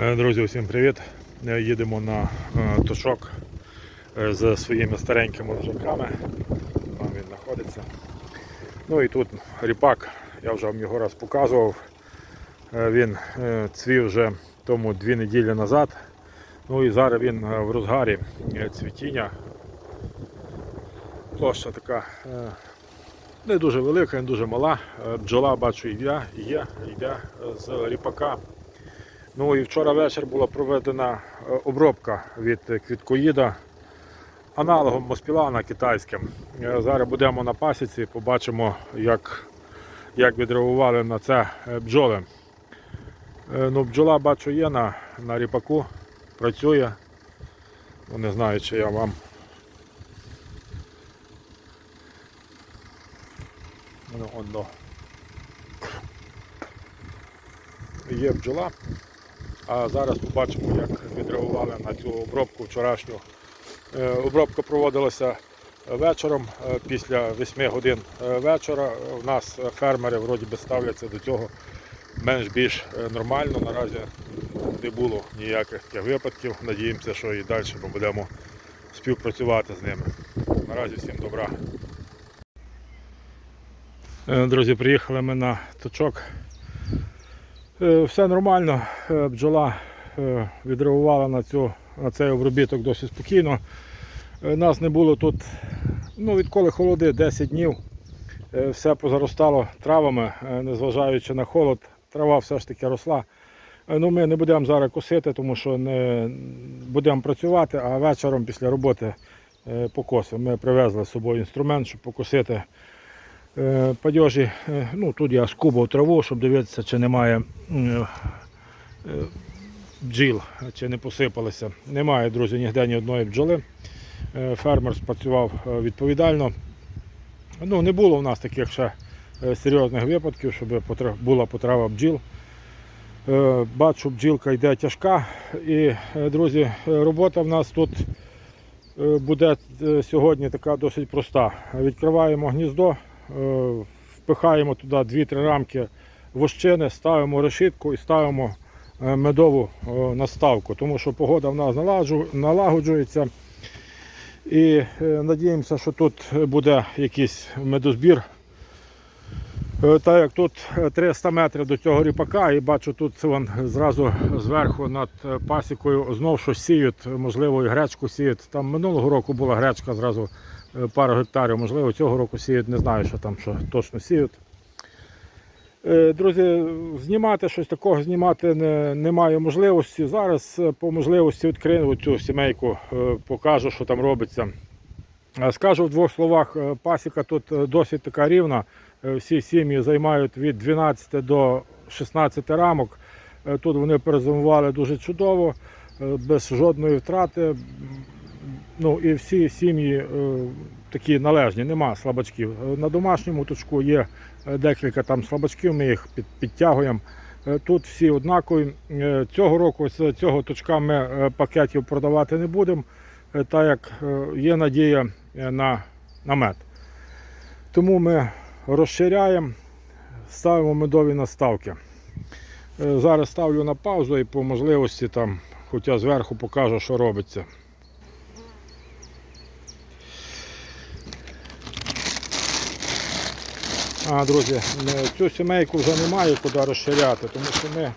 Е, Друзі, усім привіт! Е, Їдемо на е, тушок з своїми старенькими лежаками. Там він знаходиться. Ну і тут ріпак, я вже вам його раз показував. Він цвів вже тому дві неділі назад. Ну і зараз він в розгарі цвітіння. Площа така не дуже велика, не дуже мала. Бджола бачу йде, є, йде з ріпака. Ну і вчора вечір була проведена е, обробка від квіткоїда аналогом Моспілана китайським. Е, Зараз будемо на пасіці, побачимо, як, як відреагували на це е, бджоли. Ну, бджола бачу є на, на ріпаку, працює. Ну, не знаю, чи я вам. Ну, он до. Є бджола. А зараз побачимо, як відреагували на цю обробку вчорашню. Е, Обробка проводилася вечором, е, після 8 годин е, вечора. У нас фермери вроді би ставляться до цього менш-більш нормально. Наразі не було ніяких випадків. Надіємося, що і далі ми будемо співпрацювати з ними. Наразі всім добра. Друзі, приїхали ми на точок. Е, Все нормально, Е, бджола е, відреагувала на, цю, на цей обробіток досить спокійно. Нас не було тут, ну відколи холоди, 10 днів. Все позаростало травами, незважаючи на холод, трава все ж таки росла. Ну, Ми не будемо зараз косити, тому що не будемо працювати, а вечором після роботи покосимо. Ми привезли з собою інструмент, щоб покосити е, падьожі. Е, Ну, тут я скубав траву, щоб дивитися, чи немає е, бджіл, чи не посипалися. Немає, друзі, ніде ні одної бджоли. Е, Фермер спрацював е, відповідально. Ну, не було в нас таких ще е, серйозних випадків, щоб була потрава бджіл. Е, Бачу, бджілка йде тяжка. І, е, друзі, е, робота в нас тут е, буде е, сьогодні така досить проста. Відкриваємо гніздо, е, впихаємо туди 2-3 рамки вощини, ставимо решітку і ставимо е, медову е, наставку, тому що погода в нас налагоджується. І е, надіємося, що тут буде якийсь медозбір. Е, Так як тут е, 300 метрів до цього ріпака, і бачу тут вон зразу зверху над е, пасікою знов щось сіють, можливо, і гречку сіють. Там минулого року була гречка зразу е, пару гектарів, можливо, цього року сіють, не знаю, що там що точно сіють. Е, Друзі, знімати щось такого знімати не, немає можливості. Зараз е, по можливості відкрию цю сімейку, е, покажу, що там робиться. Е, Скажу в двох словах, е, пасіка тут е, досить така рівна. Е, Всі сім'ї займають від 12 до 16 рамок. Е, Тут вони перезимували дуже чудово, е, без жодної втрати. Ну і всі сім'ї е, такі належні, нема слабачків. Е, На домашньому точку є е, декілька там слабачків, ми їх під, підтягуємо. Тут всі однакові. Цього року з цього точка ми пакетів продавати не будемо, так як є надія на, на мед. Тому ми розширяємо, ставимо медові наставки. Зараз ставлю на паузу і по можливості там, хоча зверху покажу, що робиться. А, друзі, цю сімейку вже немає куди розширяти, тому що ми,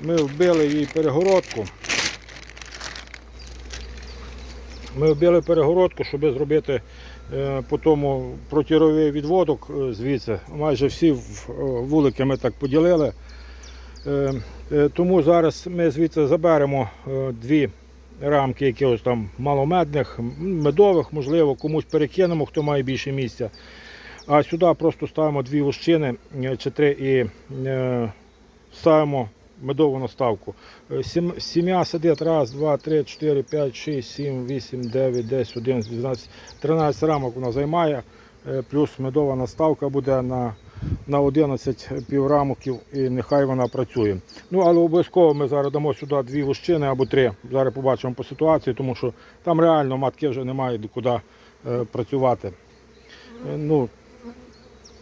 ми вбили їй перегородку. Ми вбили перегородку, щоб зробити е, по тому протіровий відводок е, звідси. Майже всі е, вулики ми так поділили. Тому зараз ми звідси заберемо дві рамки якихось там маломедних, медових, можливо, комусь перекинемо, хто має більше місця. А сюди просто ставимо дві вощини е, чи три і е, ставимо медову наставку. Е, Сім'я сидить раз, два, три, чотири, п'ять, шість, сім, вісім, дев'ять, десять, одинадцять, дванадцять, тринадцять рамок вона займає. Плюс медова наставка буде на, на 11 піврамків і нехай вона працює. Ну, але обов'язково ми зараз дамо сюди дві вощини або три. Зараз побачимо по ситуації, тому що там реально матки вже немає куди працювати. Ну,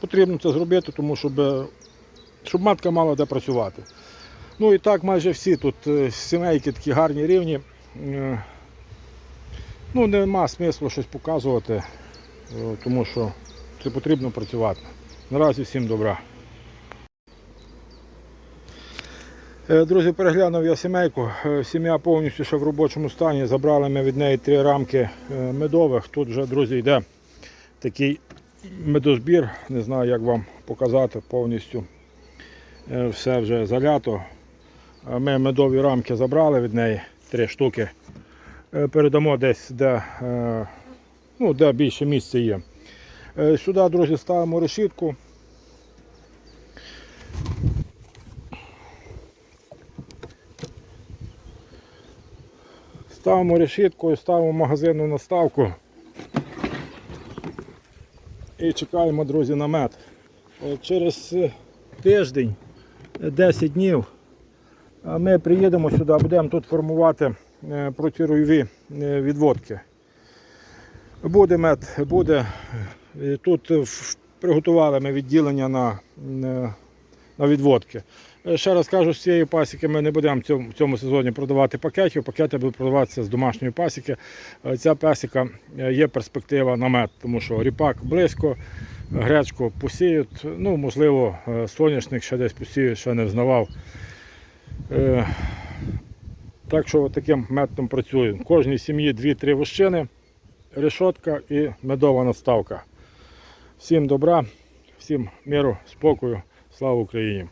потрібно це зробити, тому щоб, щоб матка мала де працювати. Ну і так майже всі тут е, сімейки такі гарні рівні. Е, Ну, нема смислу щось показувати, е, тому що це потрібно працювати. Наразі всім добра. Е, Друзі, переглянув я сімейку. Е, Сім'я повністю ще в робочому стані. Забрали ми від неї три рамки е, медових. Тут вже, друзі, йде такий медозбір. Не знаю, як вам показати повністю. Е, Все вже залято. Е, Ми медові рамки забрали від неї, три штуки. Е, Передамо десь, де, ну, де більше місця є. Сюди, друзі, ставимо решітку. Ставимо решітку і ставимо магазинну наставку. І чекаємо, друзі, на мед. Е, Через е, тиждень, е, 10 днів, е, ми приїдемо сюди, будемо тут формувати протируйові е, відводки. Буде мед, буде. Тут приготували ми відділення на, на відводки. Е, Ще раз кажу, з цієї пасіки ми не будемо в цьому, сезоні продавати пакетів. Пакети будуть продаватися з домашньої пасіки. Е, Ця пасіка е, є перспектива на мед, тому що ріпак близько, гречку посіють. Ну, можливо, соняшник ще десь посіють, ще не взнавав. Так що таким методом працюю. В кожній сім'ї 2-3 вощини, решотка і медова наставка. Всім добра, всім миру, спокою, слава Україні!